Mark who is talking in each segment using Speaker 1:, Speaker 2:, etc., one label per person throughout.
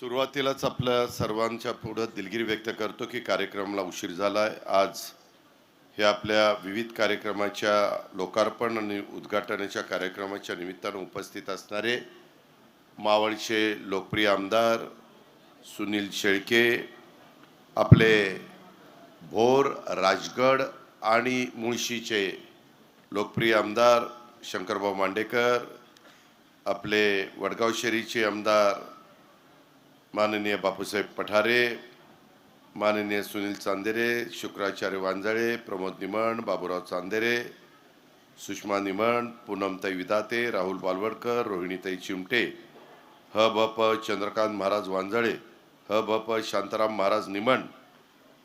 Speaker 1: सुरुवातीलाच आपल्या सर्वांच्या पुढं दिलगिरी व्यक्त करतो की कार्यक्रमाला उशीर झाला आहे आज हे आपल्या विविध कार्यक्रमाच्या लोकार्पण आणि उद्घाटनाच्या कार्यक्रमाच्या निमित्तानं उपस्थित असणारे मावळचे लोकप्रिय आमदार सुनील शेळके आपले भोर राजगड आणि मुळशीचे लोकप्रिय आमदार शंकरभाऊ मांडेकर आपले वडगाव शेरीचे आमदार माननीय बापूसाहेब पठारे माननीय सुनील चांदेरे शुक्राचार्य वांजळे प्रमोद निमण बाबूराव चांदेरे सुषमा निमण पूनमताई विदाते राहुल बालवडकर रोहिणीताई चिमटे ह ब प चंद्रकांत महाराज वांजळे ह ब प शांताराम महाराज निमण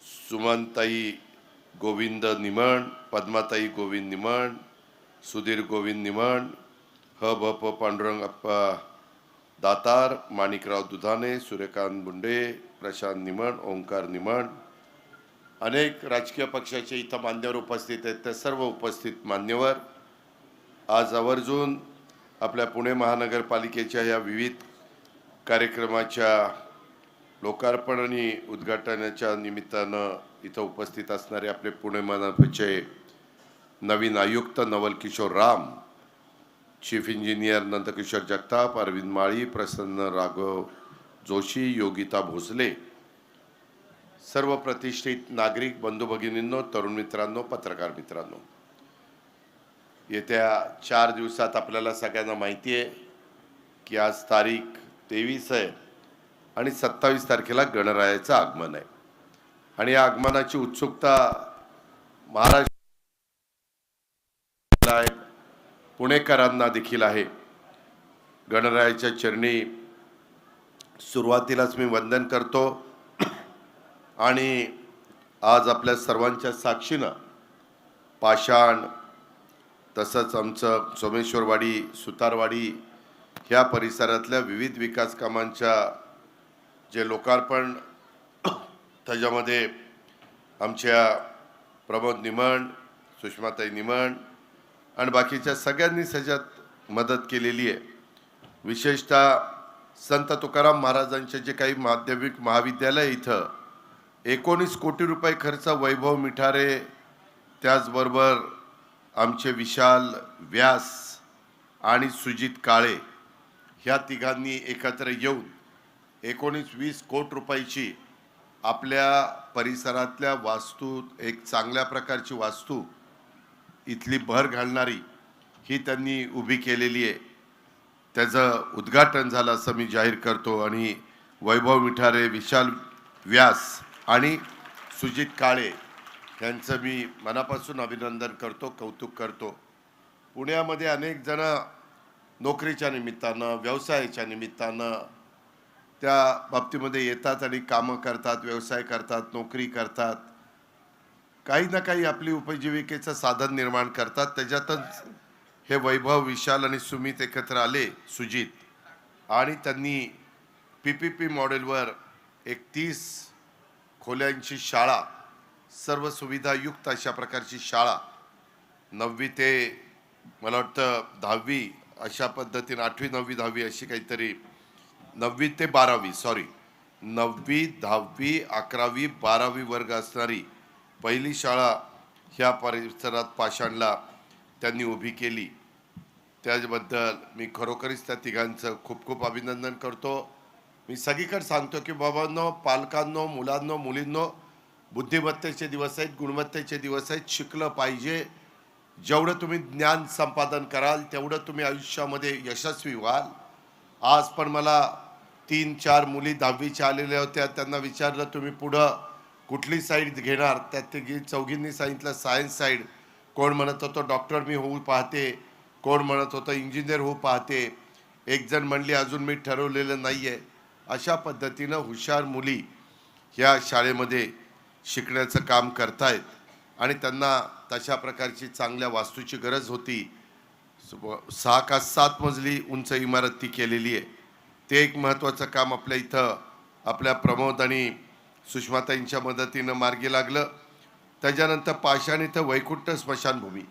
Speaker 1: सुमनताई गोविंद निमण पद्माताई गोविंद निमण सुधीर गोविंद निमण ह ब प पांडुरंग अप्पा दातार माणिकराव दुधाने सूर्यकांत बुंडे प्रशांत निमण ओंकार निमण अनेक राजकीय पक्षाचे इथं मान्यवर उपस्थित आहेत. त्या सर्व उपस्थित मान्यवर. आज आवर्जून आपल्या पुणे महानगरपालिकेच्या या विविध कार्यक्रमाच्या लोकार्पण आणि उद्घाटनाच्या निमित्तानं इथं उपस्थित असणारे आपले पुणे मनपाचे नवीन आयुक्त नवल किशोर राम चीफ इंजिनियर नंदकिशोर जगताप अरविंद माळी प्रसन्न राघव जोशी योगिता भोसले सर्व प्रतिष्ठित नागरिक बंधू भगिनींनो तरुण मित्रांनो पत्रकार मित्रांनो येत्या चार दिवसात आपल्याला सगळ्यांना माहिती आहे की आज तारीख तेवीस आहे आणि सत्तावीस तारखेला गणरायाचं आगमन आहे. आणि या आगमनाची उत्सुकता महाराष्ट्र आहे पुणेकरांना देखील आहे. गणरायाच्या चरणी सुरुवातीलाच मी वंदन करतो. आणि आज आपल्या सर्वांच्या साक्षीनं पाषाण तसंच आमचं सोमेश्वरवाडी सुतारवाडी ह्या परिसरातल्या विविध विकास कामांच्या जे लोकार्पण त्याच्यामध्ये आमच्या प्रमोद निमण सुषमाताई निमण आणि बाकीच्या सगळ्यांनी त्याच्यात मदत केलेली आहे. विशेषतः संत तुकाराम महाराजांचे जे काही माध्यमिक महाविद्यालय इथं एकोणीस कोटी रुपये खर्च वैभव मिठारे त्याचबरोबर आमचे विशाल व्यास आणि सुजित काळे ह्या तिघांनी एकत्र येऊन एकोणीस वीस कोट रुपयाची आपल्या परिसरातल्या वास्तू एक चांगल्या प्रकारची वास्तू इथली भर घालणारी ही त्यांनी उभी केलेली आहे. त्याचं उद्घाटन झालं असं मी जाहीर करतो आणि वैभव मिठारे विशाल व्यास आणि सुजित काळे यांचं मी मनापासून अभिनंदन करतो कौतुक करतो. पुण्यामध्ये अनेक जण नोकरीच्या निमित्तानं व्यवसायाच्या निमित्तानं त्या बाबतीमध्ये येतात आणि कामं करतात व्यवसाय करतात नोकरी करतात. काही ना काही आपली उपजीविकेचं साधन निर्माण करतात. त्याच्यातच हे वैभव विशाल आणि सुमित एकत्र आले सुजित. आणि त्यांनी पी पी पी मॉडेलवर एक तीस खोल्यांची शाळा सर्व सुविधायुक्त अशा प्रकारची शाळा नववी ते मला वाटतं दहावी अशा पद्धतीने आठवी नववी दहावी अशी काहीतरी नववी ते बारावी सॉरी नववी दहावी अकरावी बारावी वर्ग असणारी पहिली शाळा ह्या परिसरात पाषाणला त्यांनी उभी केली. त्याबद्दल मी खरोखरीच त्या तिघांचं खूप खूप अभिनंदन करतो. मी सगळीकडे सांगतो की बाबांनो पालकांनो मुलांनो मुलींनो बुद्धिमत्तेचे दिवस आहेत गुणवत्तेचे दिवस आहेत शिकलं पाहिजे. जेवढं तुम्ही ज्ञान संपादन कराल तेवढं तुम्ही आयुष्यामध्ये यशस्वी व्हाल. आज पण मला तीन चार मुली दहावीच्या आलेल्या होत्या त्यांना विचारलं तुम्ही पुढं कुठली साईड घेणार? त्यात ते चौघींनी सांगितलं सायन्स साईड कोण म्हणत होतं डॉक्टर मी होऊ पाहते. कोण म्हणत होतं इंजिनियर होऊ पाहते. एक जण म्हणली अजून मी ठरवलेलं नाही आहे अशा पद्धतीनं हुशार मुली ह्या शाळेमध्ये शिकण्याचं काम करतायत. आणि त्यांना तशा प्रकारची चांगल्या वास्तूची गरज होती. सहा का सात मजली उंच इमारत ती केलेली आहे. ते एक महत्त्वाचं काम आपल्या इथं आपल्या प्रमोद आणि सुषमाताईंच्या मदतीनं मार्गी लागलं. त्याच्यानंतर पाषाण इथं वैकुंठ स्मशानभूमी.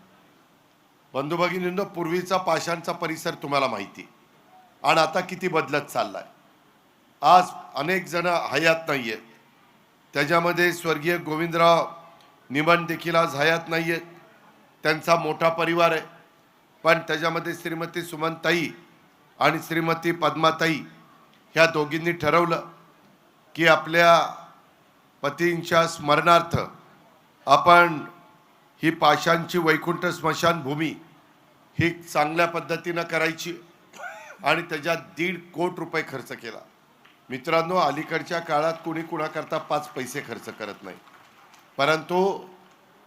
Speaker 1: बंधुभगिनींनो पूर्वीचा पाषाणचा परिसर तुम्हाला माहिती. आणि आता किती बदलत चाललाय. आज अनेक जण हयात नाही आहेत त्याच्यामध्ये स्वर्गीय गोविंदराव निमन देखील आज हयात नाही आहेत त्यांचा मोठा परिवार आहे. पण त्याच्यामध्ये श्रीमती सुमनताई आणि श्रीमती पद्माताई ह्या दोघींनी ठरवलं की आपल्या पतींच्या स्मरणार्थ आपण ही पाशांची वैकुंठ स्मशानभूमी ही चांगल्या पद्धतीनं करायची आणि त्याच्यात दीड कोट रुपये खर्च केला. मित्रांनो अलीकडच्या काळात कुणी कुणाकरता पाच पैसे खर्च करत नाही. परंतु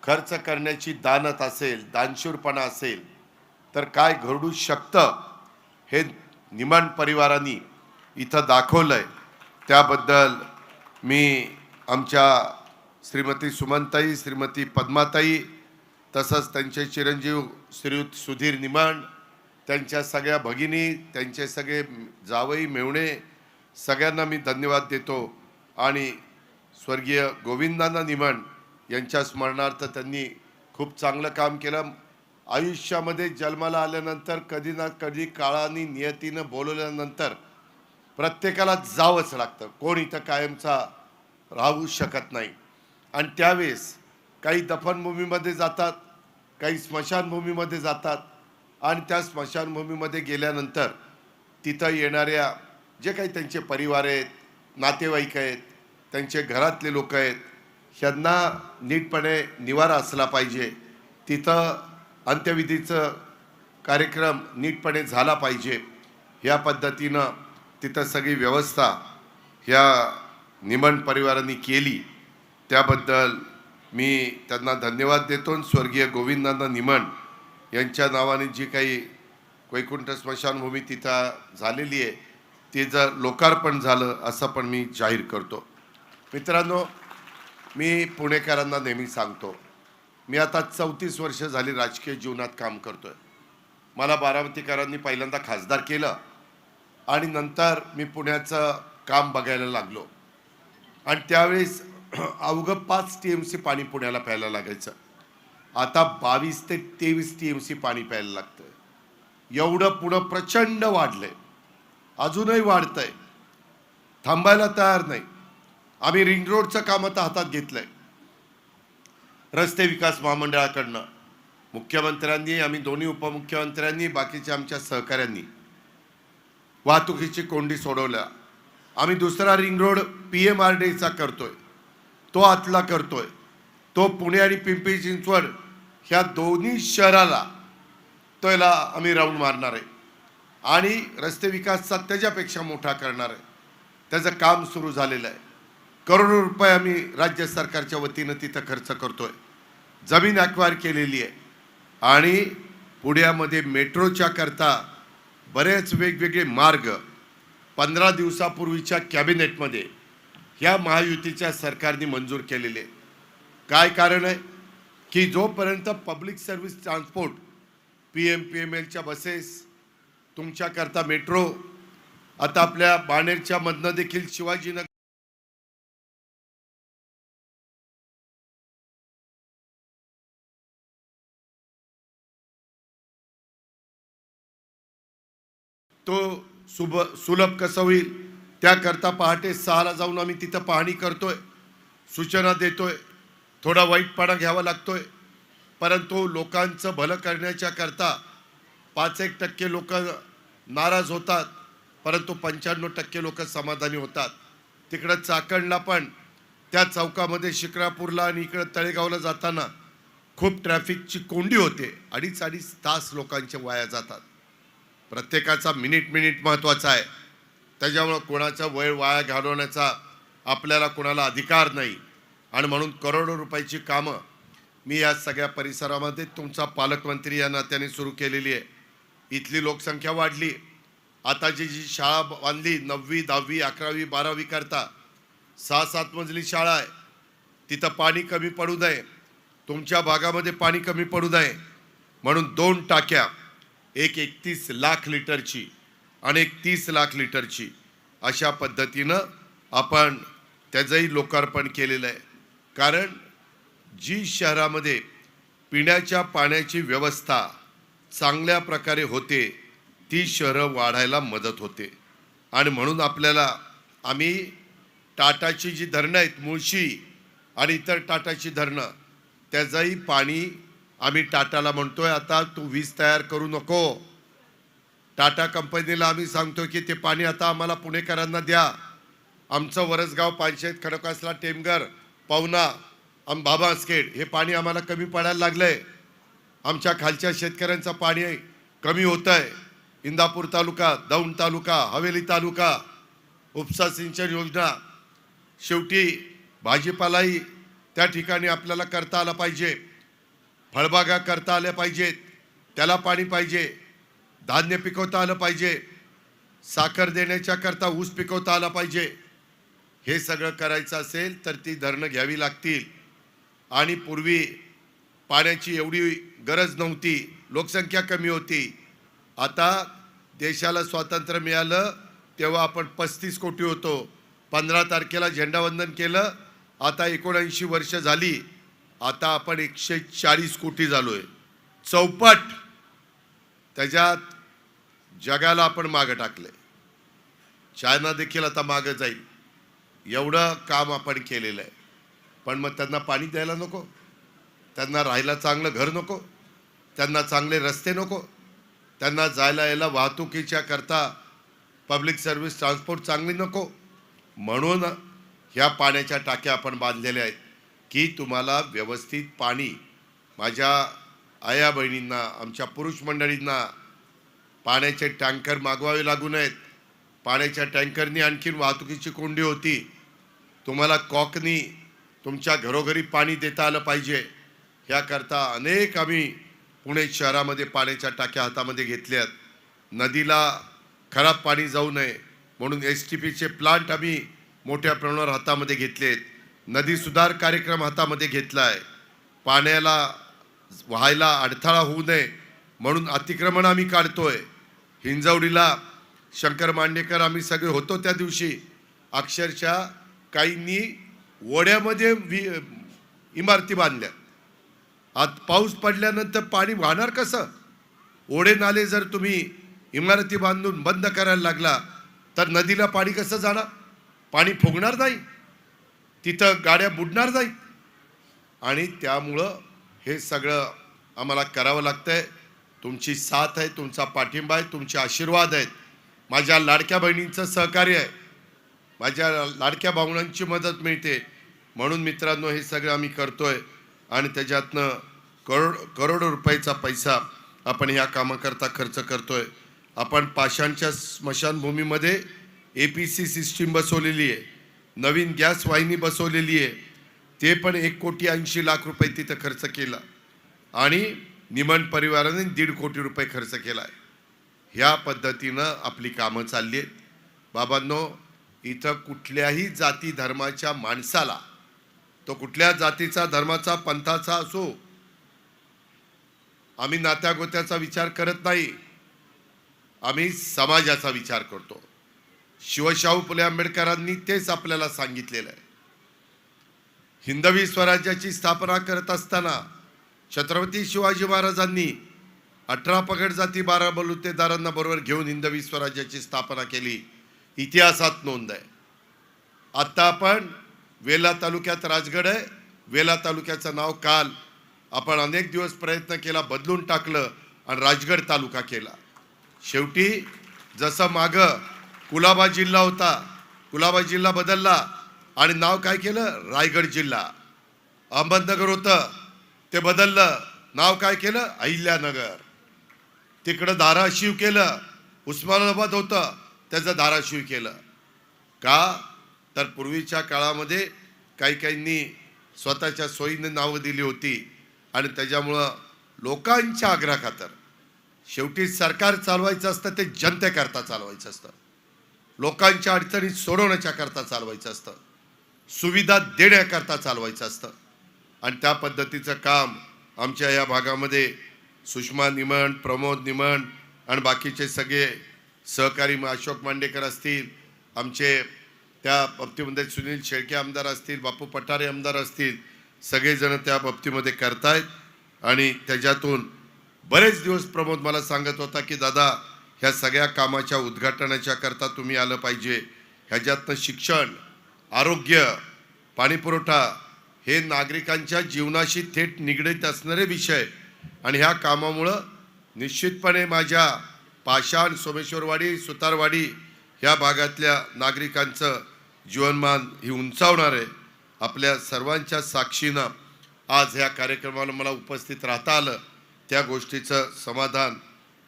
Speaker 1: खर्च करण्याची दानत असेल दानशूरपणा असेल तर काय घडू शकतं हे निमण परिवारांनी इथं दाखवलं आहे त्याबद्दल मी आमच्या श्रीमती सुमनताई श्रीमती पद्माताई तसंच त्यांचे चिरंजीव श्रीयुत सुधीर निमाण त्यांच्या सगळ्या भगिनी त्यांचे सगळे जावई मेवणे सगळ्यांना मी धन्यवाद देतो. आणि स्वर्गीय गोविंदांना निमाण यांच्या स्मरणार्थ त्यांनी खूप चांगलं काम केलं. आयुष्यामध्ये जन्माला आल्यानंतर कधी ना कधी काळाने नियतीनं बोलवल्यानंतर प्रत्येकाला जावंच लागतं. कोण इथं कायमचा राहू शकत नाही. आणि त्यावेळेस काही दफनभूमीमध्ये जातात काही स्मशानभूमीमध्ये जातात आणि त्या स्मशानभूमीमध्ये गेल्यानंतर तिथं येणाऱ्या जे काही त्यांचे परिवार आहेत नातेवाईक आहेत त्यांचे घरातले लोक आहेत ह्यांना नीटपणे निवारा असला पाहिजे. तिथं अंत्यविधीचं कार्यक्रम नीटपणे झाला पाहिजे. ह्या पद्धतीनं तिथं सगळी व्यवस्था ह्या निमण परिवारांनी केली त्याबद्दल मी त्यांना धन्यवाद देतो स्वर्गीय गोविंदांना निमण यांच्या नावाने जी काही वैकुंठ स्मशानभूमी तिथं झालेली आहे ते जर लोकार्पण झालं असं पण मी जाहीर करतो. मित्रांनो मी पुणेकरांना नेहमी सांगतो मी आता चौतीस वर्ष झाली राजकीय जीवनात काम करतोय. मला बारामतीकरांनी पहिल्यांदा खासदार केलं आणि नंतर मी पुण्याचं काम बघायला लागलो. आणि त्यावेळेस अवघं पाच टी एम सी पाणी पुण्याला प्यायला लागायचं. आता बावीस ते तेवीस टी एम सी पाणी प्यायला लागतं एवढं पुढं प्रचंड वाढलंय. अजूनही वाढतंय. थांबायला तयार नाही. आम्ही रिंग रोडचं काम आता हातात घेतलंय. रस्ते विकास महामंडळाकडनं. मुख्यमंत्र्यांनी आम्ही दोन्ही उपमुख्यमंत्र्यांनी बाकीच्या आमच्या सहकाऱ्यांनी वाहतुकीची कोंडी सोडवल्या. आम्ही दुसरा ring road P M R डीचा करतोय. तो आतला करतोय. तो पुणे आणि पिंपरी चिंचवड ह्या दोन्ही शहराला तो याला आम्ही राऊंड मारणार आहे. आणि रस्ते विकासचा त्याच्यापेक्षा मोठा करणार आहे. त्याचं काम सुरू झालेलं आहे. करोडो रुपये आम्ही राज्य सरकारच्या वतीनं तिथं खर्च करतोय. जमीन अक्वायर केलेली आहे. आणि पुण्यामध्ये मेट्रोच्या करता बरेच वेगवेगळे मार्ग पंधरा दिवसापूर्वीच्या कॅबिनेटमध्ये ह्या महायुतीच्या सरकारने मंजूर केलेले. काय कारण आहे? की जोपर्यंत public service transport P M P M एलच्या बसेस तुमच्याकरता मेट्रो आता आपल्या बाणेरच्या मधनं देखील शिवाजीनगर तो सुब सुलभ कसं होईल? त्याकरता पहाटे सहाला जाऊन आम्ही तिथं पाहणी करतोय. सूचना देतोय. थोडा वाईटपणा घ्यावा लागतोय. परंतु लोकांचं भलं करण्याच्या करता पाच एक टक्के लोक नाराज होतात. परंतु पंच्याण्णव टक्के लोक समाधानी होतात. तिकडं चाकणला पण त्या चौकामध्ये शिक्रापूरला आणि इकडं तळेगावला जाताना खूप ट्रॅफिकची कोंडी होते. अडीच अडीच तास लोकांचे वाया जातात. प्रत्येकाचा मिनिट मिनिट महत्त्वाचा आहे. त्याच्यामुळं कोणाचा वेळ वाया घालवण्याचा आपल्याला कोणाला अधिकार नाही. आणि म्हणून करोडो रुपयाची कामं मी या सगळ्या परिसरामध्ये तुमचा पालकमंत्री या नात्याने सुरू केलेली आहे. इथली लोकसंख्या वाढली. आता जी जी शाळा बांधली नववी दहावी अकरावी बारावी करता सहा सात मजली शाळा आहे. तिथं पाणी कमी पडू नये. तुमच्या भागामध्ये पाणी कमी पडू नये. म्हणून दोन टाक्या एक एकतीस लाख लिटरची आणि एक तीस लाख लिटरची अशा पद्धतीनं आपण त्याचंही लोकार्पण केलेलं आहे. कारण जी शहरामध्ये पिण्याच्या पाण्याची व्यवस्था चांगल्या प्रकारे होते ती शहरं वाढायला मदत होते. आणि म्हणून आपल्याला आम्ही टाटाची जी धरणं आहेत मुळशी आणि इतर टाटाची धरणं त्याचंही पाणी आम्ही टाटाला म्हणतोय आता तू वीज तयार करू नको. टाटा कंपनीला आम्ही सांगतो की ते पाणी आता आम्हाला पुणेकरांना द्या. आमचं वरसगाव पानशेत खडकासला टेमगर पावना आम बाबास्केट हे पाणी आम्हाला कमी पडायला लागलंय. आमच्या खालच्या शेतकऱ्यांचं पाणी कमी होत आहे इंदापूर तालुका दौंड तालुका हवेली तालुका उपसा सिंचन योजना शेवटी भाजीपालाही त्या ठिकाणी आपल्याला करता आला पाहिजे. फळबागा करता आल्या पाहिजेत. त्याला पाणी पाहिजे. धान्य पिकवता आलं पाहिजे. साखर देण्याच्या करता ऊस पिकवता आला पाहिजे. हे सगळं करायचं असेल तर ती धरणं घ्यावी लागतील. आणि पूर्वी पाण्याची एवढी गरज नव्हती. लोकसंख्या कमी होती. आता देशाला स्वातंत्र्य मिळालं तेव्हा आपण पस्तीस कोटी होतो. पंधरा तारखेला झेंडावंदन केलं. आता एकोणऐंशी वर्ष झाली. आता आपण एकशे चाळीस कोटी झालो आहे चौपट! त्याच्यात जगाला आपण मागं टाकले चायना देखील आता मागं जाईल. एवढं काम आपण केलेलं आहे. पण मग त्यांना पाणी द्यायला नको. त्यांना राहायला चांगलं घर नको. त्यांना चांगले रस्ते नको. त्यांना जायला यायला वाहतुकीच्या करता पब्लिक सर्व्हिस ट्रान्सपोर्ट चांगली नको. म्हणून ह्या पाण्याच्या टाक्या आपण बांधलेल्या आहेत. की तुम्हाला व्यवस्थित पाणी माझ्या आया बहिणींना आमच्या पुरुष मंडळींना पाण्याचे टँकर मागवावे लागू नयेत. पाण्याच्या टँकरनी आणखीन वाहतुकीची कोंडी होती. तुम्हाला कॉकनी तुमच्या घरोघरी पाणी देता आलं पाहिजे. ह्याकरता अनेक आम्ही पुणे शहरामध्ये पाण्याच्या टाक्या हातामध्ये घेतल्यात. नदीला खराब पाणी जाऊ नये म्हणून एस टी पीचे प्लांट आम्ही मोठ्या प्रमाणावर हातामध्ये घेतलेत. नदी सुधार कार्यक्रम हातामध्ये घेतला आहे पाण्याला व्हायला अडथळा होऊ नये म्हणून अतिक्रमण आम्ही काढतोय. हिंजवडीला शंकर मांडेकर आम्ही सगळे होतो त्या दिवशी. अक्षरशः काहींनी ओढ्यामध्ये वि इमारती बांधल्या. आत पाऊस पडल्यानंतर पाणी वाहणार कसं? ओढे नाले जर तुम्ही इमारती बांधून बंद करायला लागला तर नदीला पाणी कसं जाणार? पाणी फुगणार नाही. तिथं गाड्या बुडणार जाईल. आणि त्यामुळं हे सगळं आम्हाला करावं लागतं आहे तुमची साथ आहे तुमचा पाठिंबा आहे तुमचे आशीर्वाद आहेत. माझ्या लाडक्या बहिणींचं सहकार्य आहे. माझ्या लाडक्या भावनांची मदत मिळते. म्हणून मित्रांनो हे सगळं आम्ही करतो आहे आणि त्याच्यातनं करोड करोडो रुपयाचा पैसा आपण ह्या कामाकरता खर्च करतो आहे आपण पाषाणच्या स्मशानभूमीमध्ये ए पी सी सिस्टीम बसवलेली आहे. नवीन गॅस वाहिनी बसवलेली आहे. ते पण एक कोटी ऐंशी लाख रुपये तिथं खर्च केला. आणि निमण परिवाराने दीड कोटी रुपये खर्च केला आहे ह्या पद्धतीनं आपली कामं चालली आहेत. बाबांनो इथं कुठल्याही जाती धर्माच्या माणसाला तो कुठल्या जातीचा धर्माचा पंथाचा असो आम्ही नात्यागोत्याचा विचार करत नाही. आम्ही समाजाचा विचार करतो. शिवशाहू फुले आंबेडकरांनी तेच आपल्याला सांगितलेलं आहे. हिंदवी स्वराज्याची स्थापना करत असताना छत्रपती शिवाजी महाराजांनी अठरा पगड जाती बारा बलुतेदारांना बरोबर घेऊन हिंदवी स्वराज्याची स्थापना केली. इतिहासात नोंद आहे. आत्ता आपण वेला तालुक्यात राजगड आहे. वेला तालुक्याचं नाव काल आपण अनेक दिवस प्रयत्न केला बदलून टाकलं आणि राजगड तालुका केला. शेवटी जसं मागं कुलाबा जिल्हा होता. कुलाबा जिल्हा बदलला. आणि नाव काय केलं? रायगड जिल्हा. अहमदनगर होतं. ते बदललं. नाव काय केलं? अहिल्यानगर. तिकडं धाराशिव केलं. उस्मानाबाद होतं. त्याचं धाराशिव केलं. का? तर पूर्वीच्या काळामध्ये काही काहींनी स्वतःच्या सोयीने नावं दिली होती. आणि त्याच्यामुळं लोकांच्या आग्रहाखातर शेवटी सरकार चालवायचं असतं ते जनतेकरता चालवायचं असतं. लोकांच्या अडचणी सोडवण्याच्या करता चालवायचं असतं. सुविधा देण्याकरता चालवायचं असतं. आणि त्या पद्धतीचं काम आमच्या या भागामध्ये सुषमा निमण प्रमोद निमण आणि बाकीचे सगळे सहकारी अशोक मांडेकर असतील आमचे त्या बाबतीमध्ये सुनील शेळके आमदार असतील बापू पठारे आमदार असतील सगळेजण त्या बाबतीमध्ये करतायत. आणि त्याच्यातून बरेच दिवस प्रमोद मला सांगत होता की दादा ह्या सगळ्या कामाच्या उद्घाटनाच्या करता तुम्ही आलं पाहिजे. ह्याच्यातनं शिक्षण आरोग्य पाणीपुरवठा हे नागरिकांच्या जीवनाशी थेट निगडीत असणारे विषय. आणि ह्या कामामुळं निश्चितपणे माझ्या पाषाण सोमेश्वरवाडी सुतारवाडी ह्या भागातल्या नागरिकांचं जीवनमान ही उंचावणार आहे. आपल्या सर्वांच्या साक्षीनं आज ह्या कार्यक्रमाला मला उपस्थित राहता आलं. त्या गोष्टीचं समाधान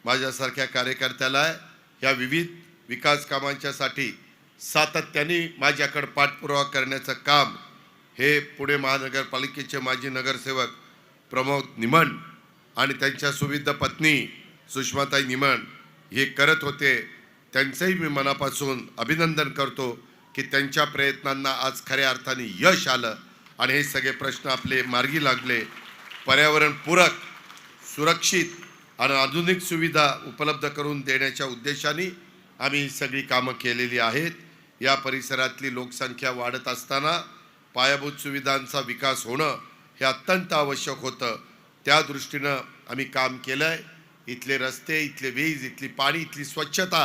Speaker 1: माझ्यासारख्या कार्यकर्त्याला ह्या विविध विकास कामांच्यासाठी सातत्याने माझ्याकडे पाठपुरावा करण्याचं काम हे पुणे महानगरपालिकेचे माजी नगरसेवक प्रमोद निमण आणि त्यांच्या सुविध पत्नी सुषमाताई निमण हे करत होते. त्यांचंही मी मनापासून अभिनंदन करतो की त्यांच्या प्रयत्नांना आज खऱ्या अर्थाने यश आलं आणि हे सगळे प्रश्न आपले मार्गी लागले. पर्यावरणपूरक सुरक्षित आणि आधुनिक सुविधा उपलब्ध करून देण्याच्या उद्देशाने आम्ही ही सगळी कामं केलेली आहेत. या परिसरातली लोकसंख्या वाढत असताना पायाभूत सुविधांचा विकास होणं हे अत्यंत आवश्यक होतं. त्या दृष्टीनं आम्ही काम केलं आहे इथले रस्ते इथले वीज इथली पाणी इथली स्वच्छता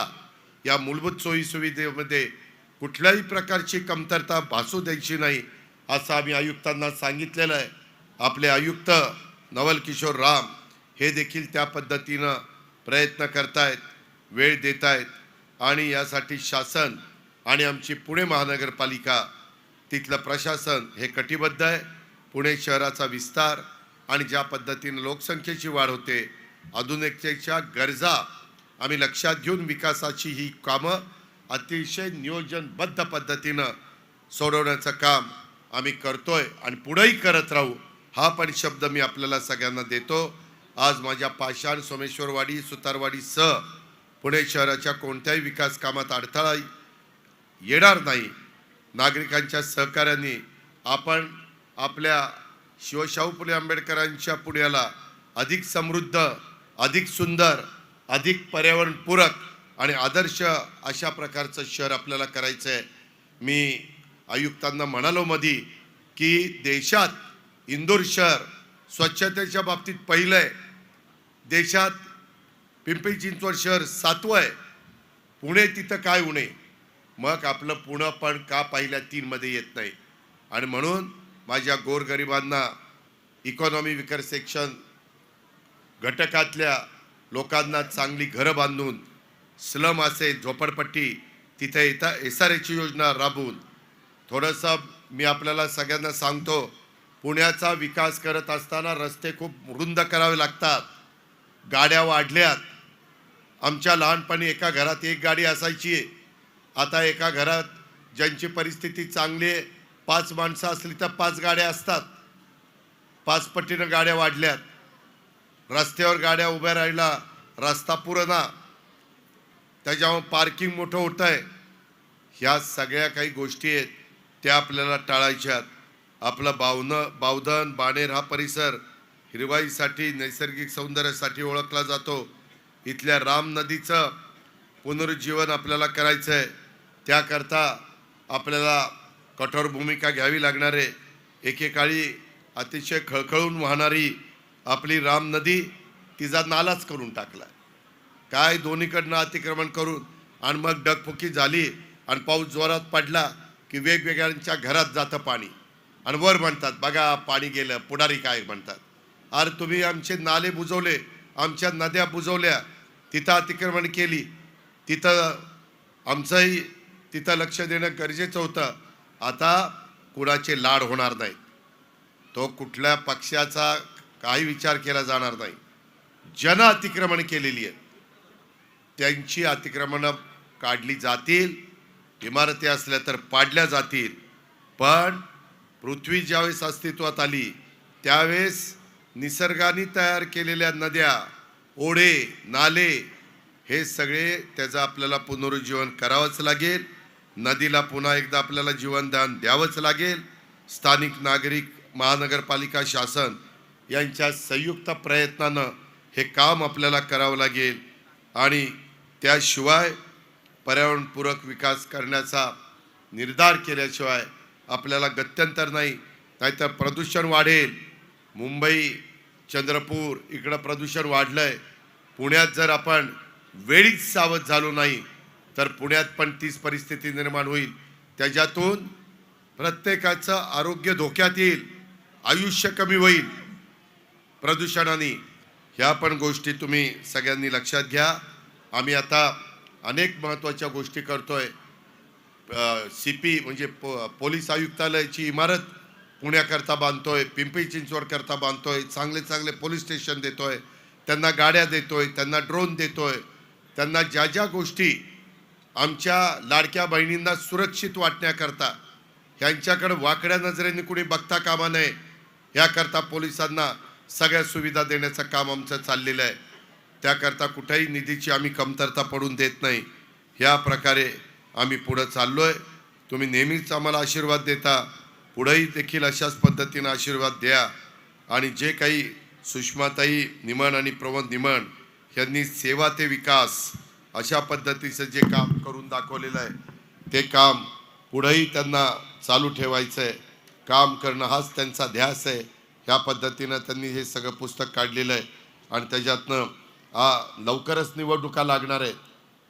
Speaker 1: या मूलभूत सोयी सुविधेमध्ये कुठल्याही प्रकारची कमतरता भासू द्यायची नाही असं आम्ही आयुक्तांना सांगितलेलं आहे. आपले आयुक्त नवल किशोर राम हे देखील त्या पद्धतीनं प्रयत्न करतायत वेळ देत आहेत आणि यासाठी शासन आणि आमची पुणे महानगरपालिका तिथलं प्रशासन हे कटिबद्ध आहे. पुणे शहराचा विस्तार आणि ज्या पद्धतीनं लोकसंख्येची वाढ होते आधुनिकतेच्या गरजा आम्ही लक्षात घेऊन विकासाची ही कामं अतिशय नियोजनबद्ध पद्धतीनं सोडवण्याचं काम आम्ही करतोय आणि पुढेही करत राहू हा पण शब्द मी आपल्याला सगळ्यांना देतो. आज माझ्या पाषाण सोमेश्वरवाडी सुतारवाडीसह पुणे शहराच्या कोणत्याही विकास कामात अडथळा येणार नाही. नागरिकांच्या सहकार्याने आपण आपल्या शिवशाहू फुले आंबेडकरांच्या पुण्याला अधिक समृद्ध अधिक सुंदर अधिक पर्यावरणपूरक आणि आदर्श अशा प्रकारचं शहर आपल्याला करायचं आहे मी आयुक्तांना म्हणालो मधी की देशात इंदोर शहर स्वच्छतेच्या बाबतीत पहिलं आहे देशात पिंपरी चिंचवड शहर सातवं आहे. पुणे तिथं काय उणे मग आपलं पुणं पण का पहिल्या तीनमध्ये येत नाही? आणि म्हणून माझ्या गोरगरिबांना इकॉनॉमी विकर सेक्शन घटकातल्या लोकांना चांगली घरं बांधून स्लम असे झोपडपट्टी तिथे येता एस आर एची योजना राबवून थोडंसं मी आपल्याला सगळ्यांना सांगतो पुण्याचा विकास करत असताना रस्ते खूप रुंद करावे लागतात. गाड्या वाढल्यात. आमच्या लहानपणी एका घरात एक गाडी असायची. आता एका घरात ज्यांची परिस्थिती चांगली आहे पाच माणसं असली तर पाच गाड्या असतात. पाच पटीनं गाड्या वाढल्यात. रस्त्यावर गाड्या उभ्या राहिला रस्ता पुरना. त्याच्यामुळे पार्किंग मोठं होत आहे ह्या सगळ्या काही गोष्टी आहेत त्या आपल्याला टाळायच्यात आपलं बावनं बावधन बाणेर हा परिसर हिरवाईसाठी नैसर्गिक सौंदर्यासाठी ओळखला जातो. इथल्या राम नदीचं पुनरुज्जीवन आपल्याला करायचं आहे त्याकरता आपल्याला कठोर भूमिका घ्यावी लागणार आहे. एकेकाळी अतिशय खळखळून वाहणारी आपली राम नदी तिचा नालाच करून टाकला काय दोन्हीकडनं अतिक्रमण करून आणि मग डगफुकी झाली आणि पाऊस जोरात पडला की वेगवेगळ्यांच्या घरात जातं पाणी. आणि वर म्हणतात बघा पाणी गेलं पुढारी काय म्हणतात? अरे तुम्ही आमचे नाले बुजवले आमच्या नद्या बुजवल्या तिथं अतिक्रमण केली. तिथं आमचंही तिथं लक्ष देणं गरजेचं होतं. आता कुणाचे लाड होणार नाही तो कुठल्या पक्षाचा काही विचार केला जाणार नाही. जन अतिक्रमण केलेली आहेत. त्यांची अतिक्रमणं काढली जातील इमारती असल्या तर पाडल्या जातील. पण पृथ्वी ज्यावेळेस अस्तित्वात आली त्यावेळेस निसर्गाने तयार केलेल्या नद्या ओढे नाले हे सगळे त्याचं आपल्याला पुनरुज्जीवन करावंच लागेल. नदीला पुन्हा एकदा आपल्याला जीवनदान द्यावंच लागेल. स्थानिक नागरिक महानगरपालिका शासन यांच्या संयुक्त प्रयत्नानं हे काम आपल्याला करावं लागेल. आणि त्याशिवाय पर्यावरणपूरक विकास करण्याचा निर्धार केल्याशिवाय आपल्याला गत्यंतर नाही नाहीतर प्रदूषण वाढेल. मुंबई चंद्रपूर इकडं प्रदूषण वाढलं आहे पुण्यात जर आपण वेळीच सावध झालो नाही तर पुण्यात पण तीच परिस्थिती निर्माण होईल. त्याच्यातून प्रत्येकाचं आरोग्य धोक्यात येईल आयुष्य कमी होईल. प्रदूषणाने ह्या पण गोष्टी तुम्ही सगळ्यांनी लक्षात घ्या. आम्ही आता अनेक महत्त्वाच्या गोष्टी करतोय. सी पी म्हणजे पो पोलीस आयुक्तालयाची इमारत पुण्याकरता बांधतोय पिंपरी चिंचवडकरता बांधतोय चांगले चांगले पोलीस स्टेशन देतोय त्यांना गाड्या देतोय त्यांना ड्रोन देतोय त्यांना ज्या ज्या गोष्टी आमच्या लाडक्या बहिणींना सुरक्षित वाटण्याकरता ह्यांच्याकडं वाकड्या नजरेने कुणी बघता कामा नये याकरता पोलिसांना सगळ्या सुविधा देण्याचं काम आमचं चाललेलं आहे. त्याकरता कुठेही निधीची आम्ही कमतरता पडून देत नाही. ह्या प्रकारे आम्ही पुढं चाललो आहे तुम्ही नेहमीच आम्हाला आशीर्वाद देता. पुढेही देखील अशाच पद्धतीनं आशीर्वाद द्या. आणि जे काही सुषमाताई निमण आणि प्रमोद निमण यांनी सेवा ते विकास अशा पद्धतीचं जे काम करून दाखवलेलं आहे ते काम पुढेही त्यांना चालू ठेवायचं आहे काम करणं हाच त्यांचा ध्यास आहे. ह्या पद्धतीनं त्यांनी हे सगळं पुस्तक काढलेलं आहे. आणि त्याच्यातनं हा लवकरच निवडणुका लागणार आहेत.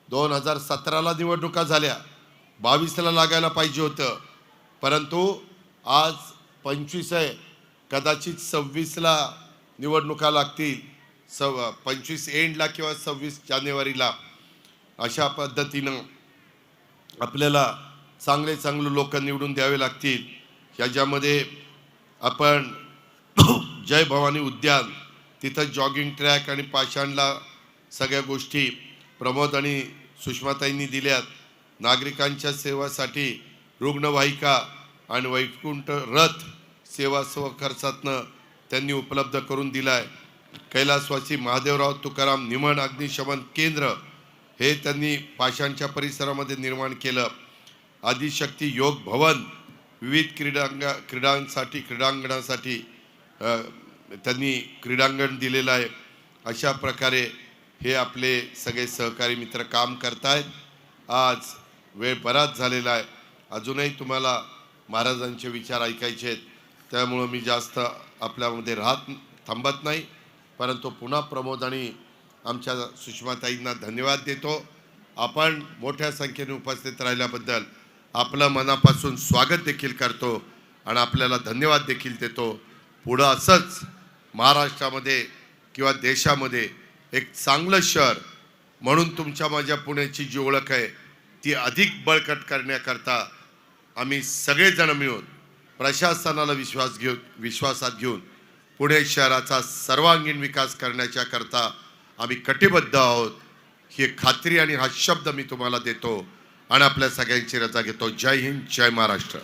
Speaker 1: दोन हजार सतराला निवडणुका झाल्या. बावीसला लागायला पाहिजे होतं. परंतु आज पंचवीस आहे. कदाचित सव्वीसला निवडणुका लागतील. सव पंचवीस एंडला किंवा सव्वीस जानेवारीला. अशा पद्धतीनं आपल्याला चांगले चांगले लोक निवडून द्यावे लागतील. ह्याच्यामध्ये आपण जय भवानी उद्यान तिथं जॉगिंग ट्रॅक आणि पाषाणला सगळ्या गोष्टी प्रमोद आणि सुषमाताईंनी दिल्यात. नागरिकांच्या सेवासाठी रुग्णवाहिका आणि वैकुंठ रथ सेवा स्व खर्चातनं त्यांनी उपलब्ध करून दिला आहे कैलासवासी महादेवराव तुकाराम निमण अग्निशमन केंद्र हे त्यांनी पाषाणच्या परिसरामध्ये निर्माण केलं. आदिशक्ती योग भवन विविध क्रीडांग क्रीडांसाठी क्रीडांगणासाठी त्यांनी क्रीडांगण दिलेलं आहे. अशा प्रकारे हे आपले सगळे सहकारी मित्र काम करतायत. आज वेळ बराच झालेला आहे. अजूनही तुम्हाला महाराजांचे विचार ऐकायचे आहेत. त्यामुळं मी जास्त आपल्यामध्ये राहत थांबत नाही. परंतु पुन्हा प्रमोद आणि आमच्या सुषमाताईंना धन्यवाद देतो. आपण मोठ्या संख्येने उपस्थित राहिल्याबद्दल आपलं मनापासून स्वागत देखील करतो आणि आपल्याला धन्यवाद देखील देतो. पुढं असंच महाराष्ट्रामध्ये किंवा देशामध्ये एक चांगलं शहर म्हणून तुमच्या माझ्या पुण्याची जी ओळख आहे ती अधिक बळकट करण्याकरता आम्ही सगळेजण मिळून प्रशासनाला विश्वास घेऊन विश्वासात घेऊन पुणे शहराचा सर्वांगीण विकास करण्याच्या करता आम्ही कटिबद्ध आहोत. ही खात्री आणि हा शब्द मी तुम्हाला देतो. आणि आपल्या सगळ्यांची रजा घेतो. जय हिंद जय महाराष्ट्र.